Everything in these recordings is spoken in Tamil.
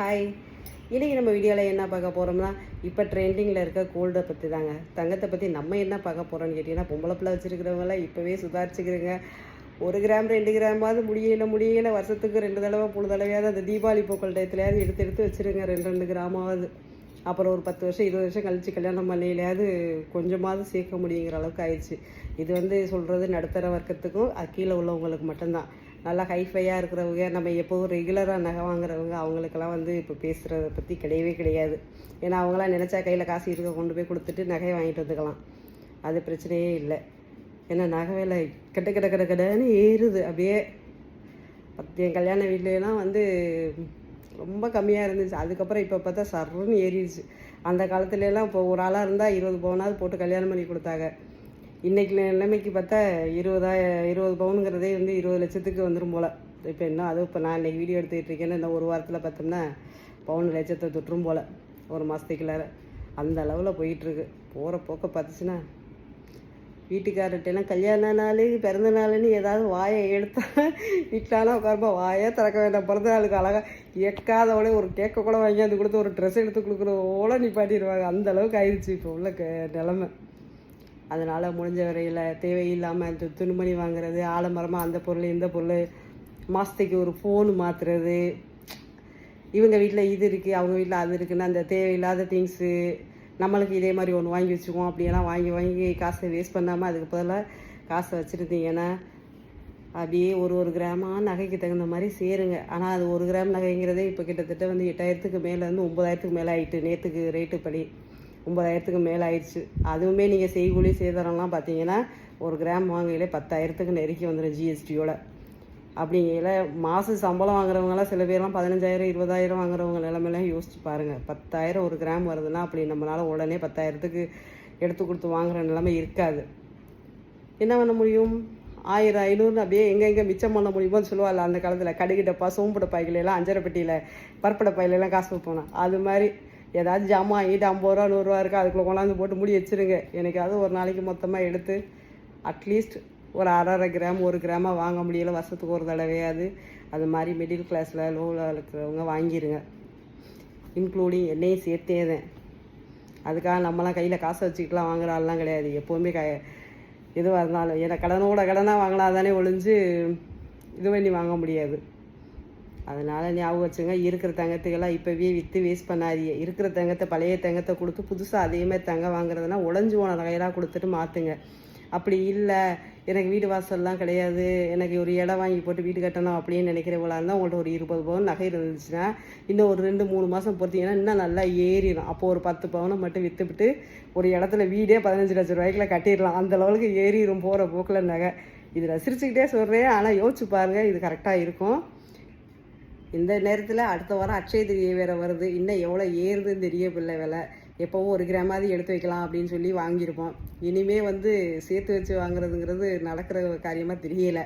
ஹாய் இன்றைக்கி நம்ம வீடியோவில் என்ன பார்க்க போகிறோம்னா இப்போ ட்ரெண்டிங்கில் இருக்க கோல்டை பற்றி தாங்க தங்கத்தை பற்றி நம்ம என்ன பார்க்க போகிறோம்னு கேட்டிங்கன்னா பொம்பளை பிள்ளை வச்சுருக்கிறவங்களாம் இப்போவே சுதாரிச்சுக்கிறேங்க. ஒரு கிராம் ரெண்டு கிராமாவது முடியல முடியல வருஷத்துக்கு ரெண்டு தடவை மூணு தடவையாவது அந்த தீபாவளி பூக்கள் டயத்துலையாவது எடுத்து எடுத்து வச்சுருங்க. ரெண்டு ரெண்டு கிராமாவது அப்புறம் ஒரு பத்து வருஷம் இருபது வருஷம் கழித்து கல்யாணம் பண்ணிலையாவது கொஞ்சமாவது சேர்க்க முடியுங்கிற அளவுக்கு ஆயிடுச்சு. இது வந்து சொல்கிறது நடுத்தர வர்க்கத்துக்கும் கீழே உள்ளவங்களுக்கு மட்டும்தான். நல்லா ஹைஃபையாக இருக்கிறவங்க நம்ம எப்போவும் ரெகுலராக நகை வாங்குறவங்க அவங்களுக்கெல்லாம் வந்து இப்போ பேசுகிறத பற்றி கிடையவே கிடையாது. ஏன்னா அவங்களாம் நினச்சா கையில் காசு இருக்க கொண்டு போய் கொடுத்துட்டு நகையை வாங்கிட்டு வந்துக்கலாம். அது பிரச்சனையே இல்லை. ஏன்னா நகை விலை கட்ட கட்ட கட்ட கடன்னு ஏறுது. அப்படியே பத்து என் கல்யாண வீட்லலாம் வந்து ரொம்ப கம்மியாக இருந்துச்சு. அதுக்கப்புறம் இப்போ பார்த்தா சர்ன்னு ஏறிடுச்சு. அந்த காலத்துலலாம் இப்போ ஒரு ஆளாக இருந்தால் இருபது பவுனாவது போட்டு கல்யாணம் பண்ணி கொடுத்தாங்க. இன்றைக்கி நிலைமைக்கு பார்த்தா இருபதாய இருபது பவுனுங்கிறதே வந்து இருபது லட்சத்துக்கு வந்துடும் போல். இப்போ என்ன அதுவும் இப்போ நான் இன்னைக்கு வீடியோ எடுத்துக்கிட்டு இருக்கேன்னு இந்த ஒரு வாரத்தில் பார்த்தோம்னா பவுன் லட்சத்தை தொற்றும் போல் ஒரு மாதத்துக்குள்ளார அந்த அளவில் போயிட்டுருக்கு. போகிற போக்க பார்த்துச்சுன்னா வீட்டுக்காரர்கிட்டலாம் கல்யாண நாள் பிறந்த நாள்னு ஏதாவது வாயை எடுத்தா வீட்டிலானா உட்காருப்பா வாயே திறக்க வேண்டாம். பிறந்த நாளுக்கு அழகாக எக்காதவளே ஒரு கேட்க கூட வாங்கியாந்து கொடுத்து ஒரு ட்ரெஸ் எடுத்து கொடுக்குறவோட நிப்பாட்டிடுவாங்க. அந்த அளவுக்கு ஆயிடுச்சு இப்போ உள்ள க நிலமை. அதனால் முடிஞ்ச வரையில் தேவையில்லாமல் துணிமணி வாங்குறது ஆலமரமாக அந்த பொருள் இந்த பொருள் மாதத்துக்கு ஒரு ஃபோனு மாற்றுறது இவங்க வீட்டில் இது இருக்குது அவங்க வீட்டில் அது இருக்குன்னு அந்த தேவையில்லாத திங்ஸு நம்மளுக்கு இதே மாதிரி ஒன்று வாங்கி வச்சுக்குவோம். அப்படியெல்லாம் வாங்கி வாங்கி காசை வேஸ்ட் பண்ணாமல் அதுக்கு பதிலாக காசை வச்சுருந்தீங்கன்னா அப்படியே ஒரு ஒரு கிராமாக நகைக்கு தகுந்த மாதிரி சேருங்க. ஆனால் அது ஒரு கிராம் நகைங்கிறதே இப்போ கிட்டத்தட்ட வந்து எட்டாயிரத்துக்கு மேலேருந்து ஒம்பதாயிரத்துக்கு மேலே ஆகிட்டு நேற்றுக்கு ரேட்டு படி. ஒம்பதாயிரத்துக்கு மேலே ஆயிடுச்சு அதுவுமே நீங்கள் செய்கூலி சேதாரம்லாம் பார்த்தீங்கன்னா ஒரு கிராம் வாங்கையிலே பத்தாயிரத்துக்கு நெருக்கி வந்துடும் ஜிஎஸ்டியோட அப்படிங்கையில் மாதம் சம்பளம் வாங்குறவங்களாம் சில பேர்லாம் பதினஞ்சாயிரம் இருபதாயிரம் வாங்குறவங்க நிலமெல்லாம் யோசிச்சு பாருங்கள் பத்தாயிரம் ஒரு கிராம் வருதுன்னா அப்படி நம்மளால் உடனே பத்தாயிரத்துக்கு எடுத்து கொடுத்து வாங்குற நிலைமை இருக்காது. என்ன பண்ண முடியும்? ஆயிரம் ஐநூறுனு அப்படியே எங்கெங்கே மிச்சம் பண்ண முடியுமோன்னு சொல்லுவாள் அந்த காலத்தில். கடுகு டப்பா சோம்பு டப்பாய்கள் அஞ்சரை பெட்டியில் பருப்பு டப்பாயில காசு வைப்போம் அது மாதிரி ஏதாவது ஜாமான் வாங்கிட்டு ஐம்பது ரூபா நூறுரூவா இருக்கா அதுக்குள்ளே கொண்டாந்து போட்டு முடி வச்சிருங்க. எனக்காவது ஒரு நாளைக்கு மொத்தமாக எடுத்து அட்லீஸ்ட் ஒரு அரை அரை கிராம் ஒரு கிராமாக வாங்க முடியல. வருஷத்துக்கு ஒரு தடவையாவது அது மாதிரி மிடில் கிளாஸில் லோவில் இருக்கிறவங்க வாங்கிடுங்க இன்க்ளூடிங் என்னையும் சேர்த்தே தான். அதுக்காக நம்மலாம் கையில் காசை வச்சுக்கிட்டுலாம் வாங்குற ஆள்லாம் கிடையாது. எப்போவுமே க எதுவாக இருந்தாலும். ஏன்னா கடனோட கடனாக வாங்கினா தானே ஒழிஞ்சு இது பண்ணி வாங்க முடியாது. அதனால் ஞாபகம் வச்சுங்க இருக்கிற தங்கத்துக்கெல்லாம் இப்போவே விற்று வேஸ்ட் பண்ணாதீங்க. இருக்கிற தங்கத்தை பழைய தங்கத்தை கொடுத்து புதுசாக அதிகமாக தங்கம் வாங்குறதுனா உடஞ்சி போன நகையெல்லாம் கொடுத்துட்டு மாற்றுங்க அப்படி இல்லை எனக்கு வீடு வாசல்லாம் கிடையாது எனக்கு ஒரு இடம் வாங்கி போட்டு வீடு கட்டணும் அப்படின்னு நினைக்கிறவங்களா இருந்தால் உங்கள்கிட்ட ஒரு இருபது பவுன் நகை இருந்துச்சுன்னா இன்னும் ஒரு ரெண்டு மூணு மாதம் பொறுத்தீங்கன்னா இன்னும் நல்லா ஏறிடும். அப்போ ஒரு பத்து பவுனை மட்டும் விற்றுவிட்டு ஒரு இடத்துல வீடே பதினஞ்சு லட்சம் ரூபாய்க்குள்ள கட்டிடலாம். அந்த லெவலுக்கு ஏறிடும் போகிற போக்கில் நகை. இது ரசிச்சுக்கிட்டே சொல்கிறேன் ஆனால் யோசிச்சு பாருங்கள் இது கரெக்டாக இருக்கும். இந்த நேரத்தில் அடுத்த வாரம் அட்சய திரியை வேறு வருது. இன்னும் எவ்வளோ ஏறுதுன்னு தெரியவில்லை விலை. எப்போவும் ஒரு கிராமாவது எடுத்து வைக்கலாம் அப்படின்னு சொல்லி வாங்கியிருப்போம். இனிமே வந்து சேர்த்து வச்சு வாங்குறதுங்கிறது நடக்கிற காரியமாக தெரியல.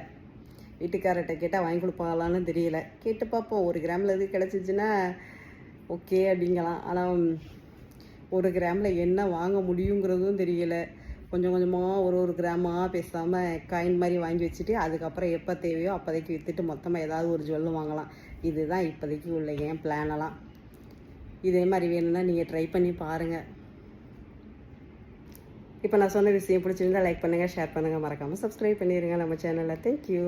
வீட்டுக்காரர்கிட்ட கேட்டால் வாங்கி கொடுப்பாங்களான்னு தெரியல. கேட்டு பார்ப்போம். ஒரு கிராமில் இது கிடச்சிச்சின்னா ஓகே அப்படிங்கலாம். ஆனால் ஒரு கிராமில் என்ன வாங்க முடியுங்கிறதும் தெரியலை. கொஞ்சம் கொஞ்சமாக ஒரு ஒரு கிராமாக பேசாமல் காயின் மாதிரி வாங்கி வச்சுட்டு அதுக்கப்புறம் எப்போ தேவையோ அப்போதைக்கு விற்றுட்டு மொத்தமாக ஏதாவது ஒரு ஜுவல் வாங்கலாம். இதுதான் இப்போதைக்கு உள்ள என் பிளானெல்லாம் இதே மாதிரி வேணும்னா நீங்கள் ட்ரை பண்ணி பாருங்கள் இப்போ நான் சொன்ன விஷயம் பிடிச்சிருந்தா லைக் பண்ணுங்கள் ஷேர் பண்ணுங்கள் மறக்காமல் சப்ஸ்கிரைப் பண்ணிடுங்க நம்ம சேனலில் தேங்க்யூ